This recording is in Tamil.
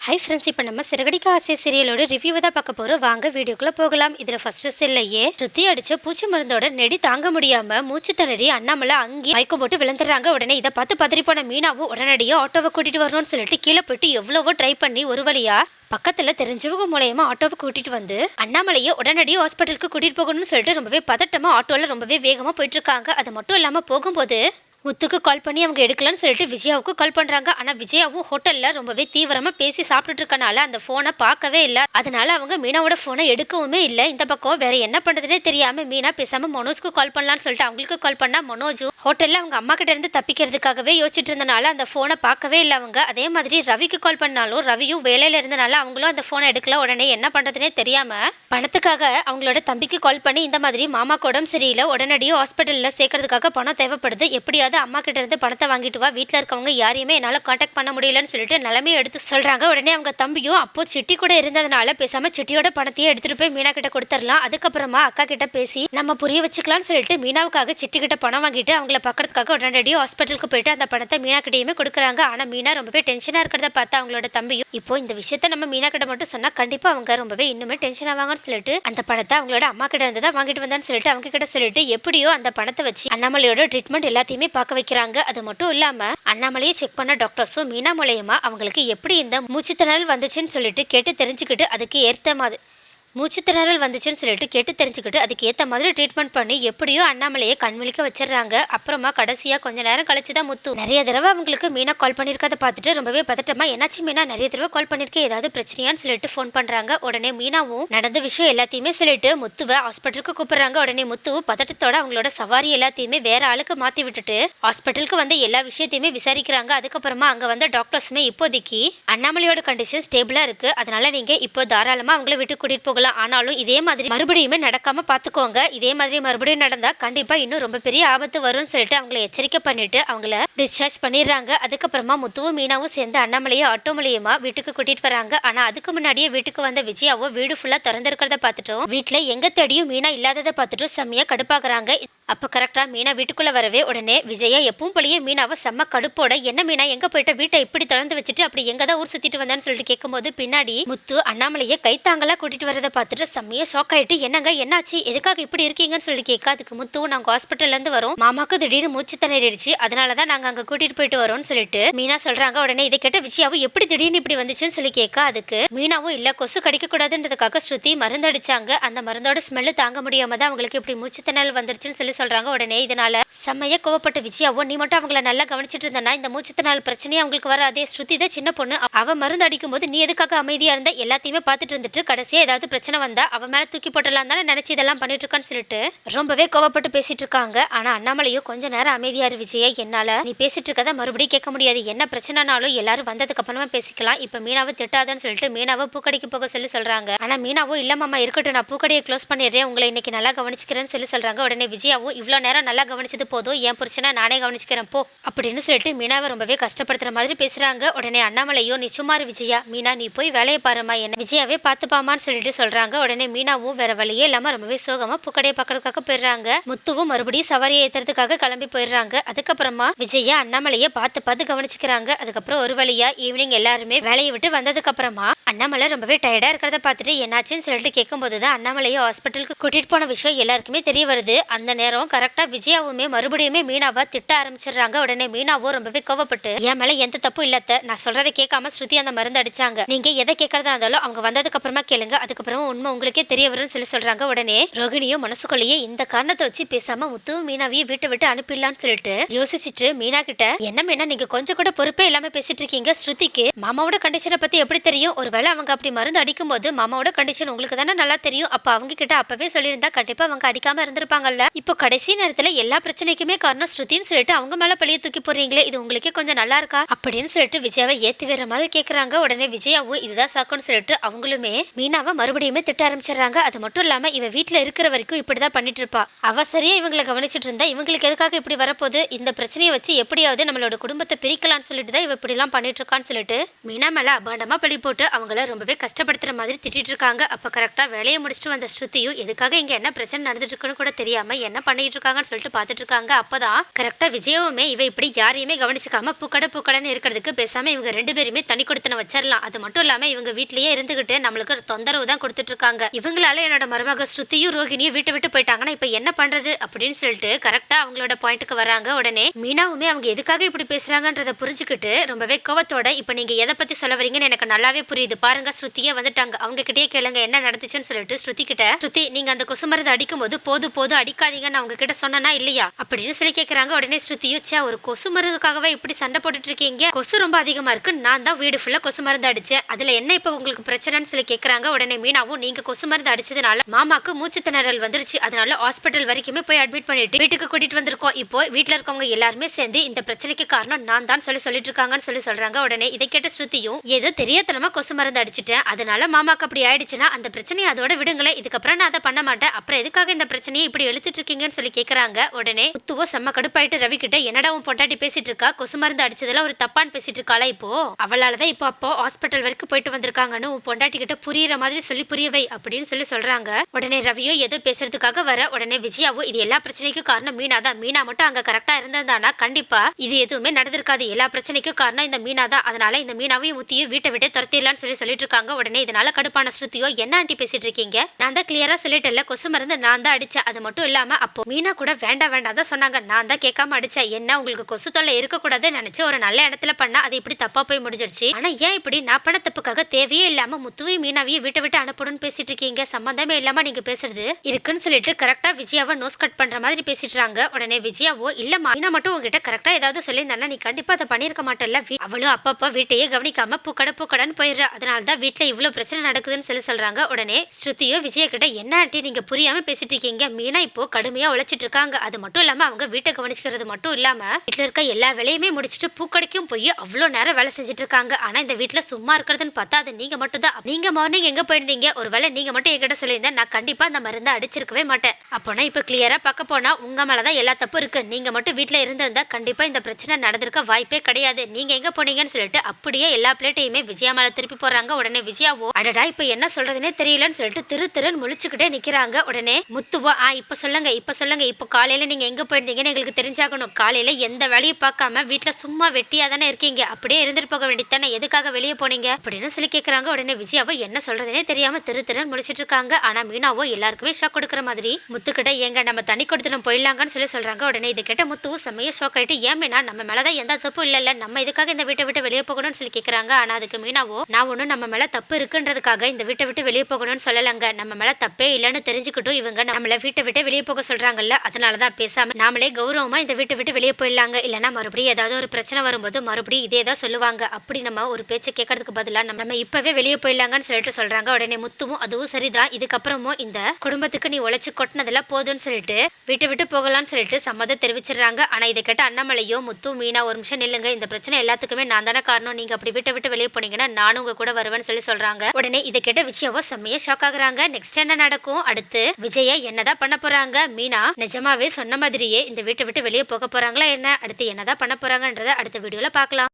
ஹை ஃப்ரெண்ட்ஸ் இப்போ நம்ம சிறகடிக்க ஆசை சீரியலோட ரிவ்யூவை தான் பார்க்க போகிறோம் வாங்க வீடியோக்குள்ளே போகலாம். இதில் ஃபஸ்ட்டு செல்லையே சுற்றி அடித்த பூச்சி மருந்தோட நெடி தாங்க முடியாமல் மூச்சு திணறி அண்ணாமலை அங்கேயே மயக்கம் போட்டு விழுந்துடுறாங்க. உடனே இதை பார்த்து பதறி போன மீனாவும் உடனடியாக ஆட்டோவை கூட்டிகிட்டு வரணும்னு சொல்லிட்டு கீழே போயிட்டு எவ்வளவோ ட்ரை பண்ணி ஒரு வழியாக பக்கத்தில் தெரிஞ்சவங்க மூலயமா ஆட்டோவை கூட்டிகிட்டு வந்து அண்ணாமலையை உடனடியாக ஹாஸ்பிட்டலுக்கு கூட்டிகிட்டு போகணும்னு சொல்லிட்டு ரொம்பவே பதட்டமாக ஆட்டோவில் ரொம்பவே வேகமாக போயிட்டுருக்காங்க அது மட்டும் இல்லாமல் போகும்போது முத்துக்கு கால் பண்ணி அவங்க எடுக்கலன்னு சொல்லிட்டு விஜயாவுக்கு கால் பண்ணுறாங்க ஆனால் விஜயாவும் ஹோட்டலில் ரொம்பவே தீவிரமாக பேசி சாப்பிட்டுட்டு இருக்கனால அந்த ஃபோனை பார்க்கவே இல்லை. அதனால அவங்க மீனாவோட ஃபோனை எடுக்கவுமே இல்லை. இந்த பக்கம் வேற என்ன பண்ணுறதுனே தெரியாமல் மீனா பேசாமல் மனோஜ்க்கு கால் பண்ணலான்னு சொல்லிட்டு அவங்களுக்கு கால் பண்ணால் மனோஜும் ஹோட்டலில் அவங்க அம்மா கிட்ட இருந்து தப்பிக்கிறதுக்காகவே யோசிச்சுட்டு இருந்தனால அந்த ஃபோனை பார்க்கவே இல்லை அவங்க. அதே மாதிரி ரவிக்கு கால் பண்ணாலும் ரவியும் வேலையில் இருந்தனால அவங்களும் அந்த ஃபோனை எடுக்கல. உடனே என்ன பண்ணுறதுனே தெரியாமல் பணத்துக்காக அவங்களோட தம்பிக்கு கால் பண்ணி இந்த மாதிரி மாமா உடம்பு சரியில்லை. உடனடியே ஹாஸ்பிட்டலில் சேர்க்கறதுக்காக பணம் தேவைப்படுது. எப்படியாவது அம்மா கிட்ட இருந்து பணத்தை வாங்கிட்டு வா. வீட்டில் இருக்கவங்க யாரையுமே என்னால் காண்டாக்ட் பண்ண முடியலன்னு சொல்லிட்டு நிலமையை எடுத்து சொல்கிறாங்க உடனே அவங்க தம்பியும் அப்போ சிட்டி கூட இருந்ததுனால பேசாமல் சிட்டியோட பணத்தையே எடுத்துட்டு போய் மீனா கிட்ட கொடுத்துடலாம். அதுக்கப்புறமா அக்கா கிட்ட பேசி நம்ம புரிய வச்சுக்கலாம்னு சொல்லிட்டு மீனாவுக்காக சிட்டி கிட்ட பணம் வாங்கிட்டு அவங்கள பார்க்கறதுக்காக உடனடியாக ஹாஸ்பிட்டலுக்கு போயிட்டு அந்த பணத்தை மீனா கிட்டயுமே கொடுக்குறாங்க. ஆனால் மீனா ரொம்பவே டென்ஷனாக இருக்கிறத பார்த்து அவங்களோட தம்பியும் இப்போ இந்த விஷயத்த நம்ம மீனா கிட்ட மட்டும் சொன்னால் கண்டிப்பாக அவங்க ரொம்பவே இன்னுமே டென்ஷன் ஆவாங்கன்னு சொல்லிட்டு அந்த பணத்தை அவங்களோட அம்மா கிட்ட இருந்து தான் வாங்கிட்டு வந்தான்னு சொல்லிட்டு அவங்க கிட்ட சொல்லிட்டு எப்படியோ அந்த பணத்தை வச்சு அண்ணாமலையோட ட்ரீட்மெண்ட் எல்லாத்தையுமே பார்க்க வைக்கிறாங்க. அது மட்டும் இல்லாமல் அண்ணாமலையை செக் பண்ண டாக்டர்ஸும் மீனா மூலயமா அவங்களுக்கு எப்படி இந்த மூச்சுத்திணறல் வந்துச்சுன்னு சொல்லிட்டு கேட்டு தெரிஞ்சுக்கிட்டு அதுக்கு ஏற்ற மாதிரி மூச்சு வந்துச்சுன்னு சொல்லிட்டு கேட்டு தெரிஞ்சுக்கிட்டு அதுக்கு ஏற்ற மாதிரி ட்ரீட்மெண்ட் பண்ணி எப்படியோ அண்ணாமலையை கண்விழிக்க வச்சிடுறாங்க. அப்புறமா கடைசியாக கொஞ்ச நேரம் கழிச்சு தான் முத்து. நிறைய தடவை அவங்களுக்கு மீனா கால் பண்ணியிருக்கதை பார்த்துட்டு ரொம்பவே பதட்டமா என்னாச்சு மீனா? நிறைய தடவை கால் பண்ணியிருக்கேன் ஏதாவது பிரச்சனையான்னு சொல்லிட்டு ஃபோன் பண்ணுறாங்க உடனே மீனாவும் நடந்த விஷயம் எல்லாத்தையுமே சொல்லிட்டு முத்துவை ஹாஸ்பிட்டலுக்கு கூப்பிடுறாங்க. உடனே முத்து பதட்டத்தோட அவங்களோட சவாரி எல்லாத்தையுமே வேற ஆளுக்கு மாற்றி விட்டுட்டு ஹாஸ்பிட்டலுக்கு வந்து எல்லா விஷயத்தையுமே விசாரிக்கிறாங்க. அதுக்கப்புறமா அங்கே வந்த டாக்டர்ஸுமே இப்போதைக்கு அண்ணாமலையோட கண்டிஷன் ஸ்டேபிளாக இருக்குது அதனால நீங்கள் இப்போ தாராளமாக அவங்கள விட்டு கூட்டிகிட்டு போகலாம். ஆனாலும் இதே மாதிரி மறுபடியுமே நடக்காம பார்த்துக்கோங்க. இதே மாதிரி மறுபடியும் நடந்தா கண்டிப்பா இன்னும் ரொம்ப பெரிய ஆபத்து வரும்னு சொல்லிட்டு அவங்கள எச்சரிக்கை பண்ணிட்டு அவங்கள டிஸ்சார்ஜ் பண்ணிடுறாங்க. அதுக்கப்புறமா முத்துவும் மீனாவும் சேர்ந்து அண்ணாமலையை ஆட்டோ மூலியமா வீட்டுக்கு கூட்டிட்டு வராங்க. ஆனா அதுக்கு முன்னாடியே வீட்டுக்கு வந்த விஜயாவோ வீடு ஃபுல்லா திறந்திருக்கிறத பார்த்துட்டோம் வீட்டுல எங்க தேடியும் மீனா இல்லாததை பார்த்துட்டு செம்மையா கடுப்பாக்குறாங்க அப்போ கரெக்டாக மீனா வீட்டுக்குள்ளே வரவே உடனே விஜயா எப்பவும் போலயே மீனாவை செம்ம கடுப்போட என்ன மீனா எங்கே போயிட்ட? வீட்டை இப்படி திறந்து வச்சுட்டு அப்படி எங்கே தான் ஊர் சுற்றிட்டு வந்தான்னு சொல்லிட்டு கேட்கும்போது பின்னாடி முத்து அண்ணாமலையை கைத்தாங்களாக கூட்டிட்டு வரதை பார்த்துட்டு செம்மையா ஷாக் ஆயிட்டு என்னங்க என்னாச்சு? எதுக்காக இப்படி இருக்கீங்கன்னு சொல்லி கேட்க அதுக்கு முத்து நாங்கள் ஹாஸ்பிட்டல்லேருந்து வரோம். மாமாக்கு திடீர்னு மூச்சு திணறிடுச்சு அதனால தான் நாங்கள் அங்கே கூட்டிட்டு போயிட்டு வரோம்னு சொல்லிட்டு மீனா சொல்றாங்க. உடனே இதை கேட்ட விஜயாவும் எப்படி திடீர்னு இப்படி வந்துச்சுன்னு சொல்லி கேட்க அதுக்கு மீனாவும் இல்லை கொசு கடிக்க கூடாதுன்றதுக்காக ஸ்ருதி மருந்து அடிச்சாங்க. அந்த மருந்தோட ஸ்மெல்லு தாங்க முடியாம தான் அவங்களுக்கு இப்படி மூச்சு திணறல் வந்துருச்சுன்னு சொல்லி சொல்றாங்க. உடனே இதனால செம்மையா கோவப்பட்ட விஜயாவோ நீ மட்டும் அவங்கள நல்லா கவனிச்சிட்டு இருந்தனா இந்த மூச்சு திணறல் பிரச்சனையே அவங்களுக்கு வராதே. ஸ்ருதி தான் சின்ன பொண்ணு. அவ மருந்து அடிக்கும் போது நீ எதுக்காக அமைதியா இருந்த? எல்லாத்தையுமே பார்த்துட்டு இருந்துட்டு கடைசியா ஏதாவது பிரச்சனை வந்தா அவ மேல தூக்கி போட்டலாம் தானே நினைச்சு இதெல்லாம் பண்ணிட்டு இருக்கான்னு சொல்லிட்டு ரொம்பவே கோவப்பட்டு பேசிட்டு இருக்காங்க. ஆனா அண்ணாமலையும் கொஞ்ச நேரம் அமைதியா இரு விஜயா. என்னால நீ பேசிட்டு இருக்கதை மறுபடியும் கேட்க முடியாது. என்ன பிரச்சனைனாலும் எல்லாரும் வந்ததுக்கு அப்புறமா பேசிக்கலாம். இப்ப மீனாவை திட்டாதன்னு சொல்லிட்டு மீனாவை பூக்கடைக்கு போக சொல்லி சொல்றாங்க. ஆனா மீனாவோ இல்ல மாமா இருக்கட்டும். நான் பூக்கடையை க்ளோஸ் பண்ணிடுறேன். உங்களை இன்னைக்கு நல்லா கவனிச்சுக்கிறேன்னு சொல்லி சொல்றாங்க. உடனே விஜயாவும் இவ்வளோ நேரம் நல்லா கவனிச்சது போதும். என் புருஷனை நானே கவனிச்சுக்கிறேன். போ. அப்படின்னு சொல்லிட்டு மீனாவை ரொம்பவே கஷ்டப்படுத்துற மாதிரி பேசுறாங்க. உடனே அண்ணாமலையோ நீ சும்மா விஜயா. மீனா நீ போய் வேலையை பாருமா என்ன விஜயாவே பார்த்துப்பாமான்னு சொல்லிட்டு சொல்றாங்க. உடனே மீனாவும் வேற வழியே இல்லாம ரொம்பவே சோகமா பூக்கடையை பக்கத்துக்காக போயிடுறாங்க. முத்துவும் மறுபடியும் சவாரியை ஏத்துறதுக்காக கிளம்பி போயிடுறாங்க. அதுக்கப்புறமா விஜயா அண்ணாமலையை பார்த்து பார்த்து கவனிச்சுக்கிறாங்க. அதுக்கப்புறம் ஒரு வழியா ஈவினிங் எல்லாருமே வேலையை விட்டு வந்ததுக்கு அப்புறமா அண்ணாமலை ரொம்பவே டயர்டாக இருக்கிறத பார்த்துட்டு என்னாச்சுன்னு சொல்லிட்டு கேட்கும்போது தான் அண்ணாமலையை ஹாஸ்பிட்டலுக்கு கூட்டிகிட்டு போன விஷயம் எல்லாருக்குமே தெரிய வருது. அந்த நேரம் கரெக்டாக விஜயாவுமே மறுபடியுமே மீனாவை திட்ட ஆரம்பிச்சிடுறாங்க. உடனே மீனாவும் ரொம்பவே கோவப்பட்டு என் மேலே எந்த தப்பும் இல்லாத நான் சொல்கிறத கேட்காம ஸ்ருதி அந்த மருந்து அடிச்சாங்க. நீங்கள் எதை கேட்கறதா இருந்தாலும் அவங்க வந்ததுக்கு அப்புறமா கேளுங்க. அதுக்கப்புறமா உண்மை உங்களுக்கே தெரிய வரும்னு சொல்லி சொல்கிறாங்க உடனே ரோகிணியும் மனசுக்குள்ளேயே இந்த காரணத்தை வச்சு பேசாமல் முத்துவும் மீனாவையும் வீட்டை விட்டு அனுப்பிடலாம்னு சொல்லிட்டு யோசிச்சுட்டு மீனா கிட்ட என்ன மீனா நீங்கள் கொஞ்சம் கூட பொறுப்பே இல்லாமல் பேசிட்டு இருக்கீங்க ஸ்ருதிக்கு? மாமாவோட கண்டிஷனை பற்றி எப்படி தெரியும்? ஒருவேளை அவங்க அப்படி மருந்து அடிக்கும்போது மாமாவோட கண்டிஷன் உங்களுக்கு தானே நல்லா தெரியும். அப்ப அவங்க கிட்ட அப்பவே சொல்லியிருந்தா கண்டிப்பா அவங்க அடிக்காம இருந்திருப்பாங்கல்ல. இப்போ கடைசி நேரத்துல எல்லா பிரச்சனைக்குமே காரணம் ஸ்ருதின்னு சொல்லிட்டு அவங்க மேல பழிய தூக்கி போறீங்களே இது உங்களுக்கே கொஞ்சம் நல்லா இருக்கா? அப்படின்னு சொல்லிட்டு விஜயாவை ஏத்தி வேற மாதிரி கேக்குறாங்க. உடனே விஜயாவும் இதுதான் சாக்குன்னு சொல்லிட்டு அவங்களுமே மீனாவை மறுபடியுமே திட்ட ஆரம்பிச்சிடுறாங்க. அது மட்டும் இல்லாம இவ வீட்ல இருக்கிற வரைக்கும் இப்படிதான் பண்ணிட்டு இருப்பா. அவ சரியா இவங்களை கவனிச்சிட்டு இருந்தா இவங்களுக்கு எதுக்காக இப்படி வரப்போகுது? இந்த பிரச்சனையை வச்சு எப்படியாவது நம்மளோட குடும்பத்தை பிரிக்கலாம்னு சொல்லிட்டு தான் இவ இப்படிலாம் பண்ணிட்டு இருக்கான்னு சொல்லிட்டு மீனா மேல அபாண்டமா பழி போட்டு அவங்க அவங்கள ரொம்பவே கஷ்டப்படுத்துகிற மாதிரி திட்டிகிட்டு இருக்காங்க அப்போ கரெக்டாக வேலையை முடிச்சுட்டு வந்த ஸ்ருதியும் எதுக்காக இங்கே என்ன பிரச்சனை நடந்துட்டு இருக்குன்னு கூட தெரியாமல் என்ன பண்ணிட்டு இருக்காங்கன்னு சொல்லிட்டு பார்த்துட்டு இருக்காங்க அப்பதான் கரெக்டாக விஜயவுமே இவ இப்படி யாரையுமே கவனிச்சிக்காம பூக்கடை பூக்கடைன்னு இருக்கிறதுக்கு பேசாமல் இவங்க ரெண்டு பேருமே தனி கொடுத்தன வச்சிடலாம் அது மட்டும் இல்லாமல் இவங்க வீட்லேயே இருந்துகிட்டு நம்மளுக்கு ஒரு தொந்தரவு தான் கொடுத்துட்டு இருக்காங்க இவங்களால என்னோட மருமக ஸ்ருதியும் ரோகிணியும் வீட்டை விட்டு போயிட்டாங்கன்னா இப்போ என்ன பண்ணுறது அப்படின்னு சொல்லிட்டு கரெக்டாக அவங்களோட பாயிண்ட்டுக்கு வராங்க. உடனே மீனாவுமே அவங்க எதுக்காக இப்படி பேசுகிறாங்கன்றதை புரிஞ்சுக்கிட்டு ரொம்பவே கோவத்தோட இப்போ நீங்கள் எதை பற்றி சொல்ல வரீங்கன்னு எனக்கு நல்லாவே புரியுது. பாருங்க ஸ்ருதியே வந்துட்டாங்க. அவங்க கிட்டே கேளுங்க என்ன நடந்துச்சுன்னு சொல்லிட்டு ஸ்ருதி கிட்ட ஸ்ருதி நீங்க அந்த கொசு மருந்து அடிக்கும் போது போது போது அடிக்காதீங்கன்னு அவங்க கிட்ட சொன்னா இல்லையா? அப்படின்னு சொல்லி கேக்குறாங்க. உடனே ஸ்ருதியும் சே ஒரு கொசு மருந்துக்காகவே இப்படி சண்டை போட்டுட்டு இருக்கீங்க கொசு ரொம்ப அதிகமா இருக்கு. நான் தான் வீடு ஃபுல்லா கொசு மருந்து அடிச்சேன். அதுல என்ன இப்ப உங்களுக்கு பிரச்சனைன்னு சொல்லி கேக்குறாங்க. உடனே மீனாவும் நீங்க கொசு மருந்து அடிச்சதுனால மாமாக்கு மூச்சு திணறல் வந்துருச்சு. அதனால ஹாஸ்பிட்டல் வரைக்குமே போய் அட்மிட் பண்ணிட்டு வீட்டுக்கு கூட்டிட்டு வந்திருக்கோம். இப்போ வீட்டில் இருக்கவங்க எல்லாருமே சேர்ந்து இந்த பிரச்சனைக்கு காரணம் நான் தான் சொல்லி சொல்லிட்டு இருக்காங்கன்னு சொல்லி சொல்றாங்க. உடனே இதை கேட்ட ஸ்ருதியும் ஏதோ தெரியாதனமா கொசு மருந்து அடிச்சிட்டேன். அதனால மாமாக்கு அப்படி ஆயிடுச்சுன்னா அந்த பிரச்சனையை அதோட விடுங்களேன். இதுக்கப்புறம் நான் அதை பண்ண மாட்டேன். அப்புறம் எதுக்காக இந்த பிரச்சனையை இப்படி எழுத்துட்டு இருக்கீங்கன்னு சொல்லி கேட்குறாங்க உடனே முத்துவோ செம்ம கடுப்பாயிட்டு ரவி கிட்ட என்னடா உன் பொண்டாட்டி பேசிட்டு இருக்கா? கொசு மருந்து அடிச்சதெல்லாம் ஒரு தப்பான்னு பேசிட்டு இருக்காளா இப்போ? அவளாலதான் இப்போ அப்போ ஹாஸ்பிட்டல் வரைக்கும் போயிட்டு வந்திருக்காங்கன்னு உன் பொண்டாட்டி கிட்ட புரியுற மாதிரி சொல்லி புரியவை அப்படின்னு சொல்லி சொல்றாங்க. உடனே ரவியோ ஏதோ பேசுறதுக்காக வர உடனே விஜயாவோ இது எல்லா பிரச்சனைக்கும் காரணம் மீனா தான். மீனா மட்டும் அங்க கரெக்டா இருந்திருந்தானா? கண்டிப்பா. இது எதுவுமே நடந்திருக்காது. எல்லா பிரச்சனைக்கும் காரணம் இந்த மீனா தான். அதனால இந்த மீனாவையும் முத்தியும் வீட்டை விட்டு துரத்திடலாம்னு சொல்லி சொல்லிட்டு இருக்காங்க உடனே இதனால கடுப்பான ஸ்ருதியோ என்ன ஆண்டி பேசிட்டு இருக்கீங்க நான் தான் கிளியரா சொல்லிட்டேன்ல கொசு மருந்து நான் தான் அடிச்சேன். அது மட்டும் இல்லாம அப்போ மீனா கூட வேண்டாம் வேண்டாம் தான் சொன்னாங்க. நான் தான் கேட்காம அடிச்சேன். என்ன உங்களுக்கு கொசு தொல்லை இருக்கக்கூடாதுன்னு நினைச்சு ஒரு நல்ல இடத்துல பண்ணா அது இப்படி தப்பா போய் முடிஞ்சிருச்சு ஆனா ஏன் இப்படி? நான் பண்ண தப்புக்காக தேவையே இல்லாம முத்துவையும் மீனாவையும் வீட்டை விட்டு அனுப்பணும்னு பேசிட்டு இருக்கீங்க சம்பந்தமே இல்லாம நீங்க பேசுறது இருக்குன்னு சொல்லிட்டு கரெக்டா விஜயாவை நோஸ் கட் பண்ற மாதிரி பேசிட்டாங்க உடனே விஜயாவோ இல்ல மீனா மட்டும் உங்ககிட்ட கரெக்டா ஏதாவது சொல்லியிருந்தானா நீ கண்டிப்பா அதை பண்ணிருக்க மாட்டேல்ல வீ- அவளும் அப்பப்போ வீட்டையே கவனிக்காம பூக்கடை பூக்கடன்னு போயிடுறா. அதனால தான் வீட்டில் இவ்வளோ பிரச்சனை நடக்குதுன்னு சொல்லி சொல்கிறாங்க உடனே ஸ்ருதியோ விஜயகிட்ட என்ன ஆண்டி நீங்கள் புரியாமல் பேசிட்டு இருக்கீங்க மீனா இப்போ கடுமையாக உழைச்சிட்டு இருக்காங்க அது மட்டும் இல்லாமல் அவங்க வீட்டை கவனிச்சுக்கிறது மட்டும் இல்லாமல் வீட்டில் இருக்க எல்லா வேலையுமே முடிச்சுட்டு பூக்கடைக்கும் போய் அவ்வளோ நேரம் வேலை செஞ்சுட்டு இருக்காங்க ஆனால் இந்த வீட்டில் சும்மா இருக்கிறதுன்னு பார்த்தா அது நீங்கள் மட்டும் தான். நீங்கள் மார்னிங் எங்கே போயிருந்தீங்க? ஒருவேளை நீங்கள் மட்டும் என்கிட்ட சொல்லியிருந்தா நான் கண்டிப்பாக அந்த மருந்தை அடிச்சிருக்கவே மாட்டேன். அப்போனா இப்போ கிளியராக பார்க்க போனால் உங்கள் மேலே தான் எல்லா தப்பு இருக்குது நீங்கள் மட்டும் வீட்டில் இருந்திருந்தா கண்டிப்பாக இந்த பிரச்சனை நடந்திருக்க வாய்ப்பே கிடையாது. நீங்கள் எங்கே போனீங்கன்னு சொல்லிட்டு அப்படியே எல்லா பிளேட்டையுமே விஜயா மேலே திருப்பி போறாங்க உடனே விஜயாவோ அடடா இப்ப என்ன சொல்றதுனே தெரியலன்னு சொல்லிட்டு திரு திருன்னு முழிச்சுக்கிட்டே நிக்கிறாங்க உடனே. முத்துவோ ஆ இப்ப சொல்லுங்க இப்ப சொல்லுங்க. இப்ப காலையில நீங்க எங்க போயிருந்தீங்கன்னு எங்களுக்கு தெரிஞ்சாகணும். காலையில எந்த வேலையும் பார்க்காம வீட்டுல சும்மா வெட்டியா தானே இருக்கீங்க. அப்படியே இருந்துட்டு போக வேண்டியதானே எதுக்காக வெளியே போனீங்க? அப்படின்னு சொல்லி கேக்குறாங்க உடனே விஜயாவோ என்ன சொல்றதுனே தெரியாம திரு திருன்னு முழிச்சிட்டு இருக்காங்க. ஆனா மீனாவோ எல்லாருக்குமே ஷாக் கொடுக்குற மாதிரி. முத்துக்கிட்ட ஏங்க நம்ம தனி கொடுத்து போயிடலாங்கன்னு சொல்லி சொல்றாங்க. உடனே இது கேட்ட முத்துவும் செம்மையா ஷாக் ஆயிட்டு ஏன் மீனா நம்ம மேலதான் எந்த தப்பும் இல்ல நம்ம இதுக்காக இந்த வீட்டை விட்டு வெளியே போகணும்னு சொல்லி கேக்குறாங்க. ஆனா அதுக்கு மீனாவோ நான் ஒன்றும் நம்ம மேல தப்பு இருக்குன்றதுக்காக இந்த வீட்டை விட்டு வெளியே போகணும்னு சொல்லலைங்க. நம்ம மேல தப்பே இல்லைன்னு தெரிஞ்சுக்கிட்டும் இவங்க நம்மளை வீட்டை விட்டு வெளியே போக சொல்றாங்கல்ல அதனாலதான் பேசாம நாமளே கௌரவமா இந்த வீட்டை விட்டு வெளியே போயிடலாங்க. இல்லைன்னா மறுபடியும் ஏதாவது ஒரு பிரச்சனை வரும்போது மறுபடியும் இதே தான் சொல்லுவாங்க. அப்படி நம்ம ஒரு பேச்சை கேட்கறதுக்கு பதிலா நம்ம நம்ம இப்பவே வெளியே போயிடலாங்கன்னு சொல்லிட்டு சொல்றாங்க. உடனே முத்துவும் அதுவும் சரிதான். இதுக்கப்புறமும் இந்த குடும்பத்துக்கு நீ உழைச்சி கொட்டினதில் போதும்னு சொல்லிட்டு வீட்டை விட்டு போகலாம்னு சொல்லிட்டு சம்மதம் தெரிவிச்சிடுறாங்க. ஆனா இதை கேட்ட அண்ணாமலையோ முத்து மீனா ஒரு நிமிஷம் நில்லுங்க. இந்த பிரச்சனை எல்லாத்துக்குமே நான் தானே காரணம். நீங்க அப்படி வீட்டை விட்டு வெளியே போனீங்கன்னா நானும் உங்க கூட வருவேன்னு சொல்லி சொல்றாங்க. உடனே இதை கேட்ட விஜயாவோ செம்மையா ஷாக் ஆகுறாங்க. நெக்ஸ்ட் என்ன நடக்கும்? அடுத்து விஜய என்னதான் பண்ண போறாங்க? மீனா நிஜமாவே சொன்ன மாதிரியே இந்த வீட்டை விட்டு வெளியே போக போறாங்களா என்ன? அடுத்து என்னதான் பண்ண போறாங்கன்றத அடுத்த வீடியோல பார்க்கலாம்.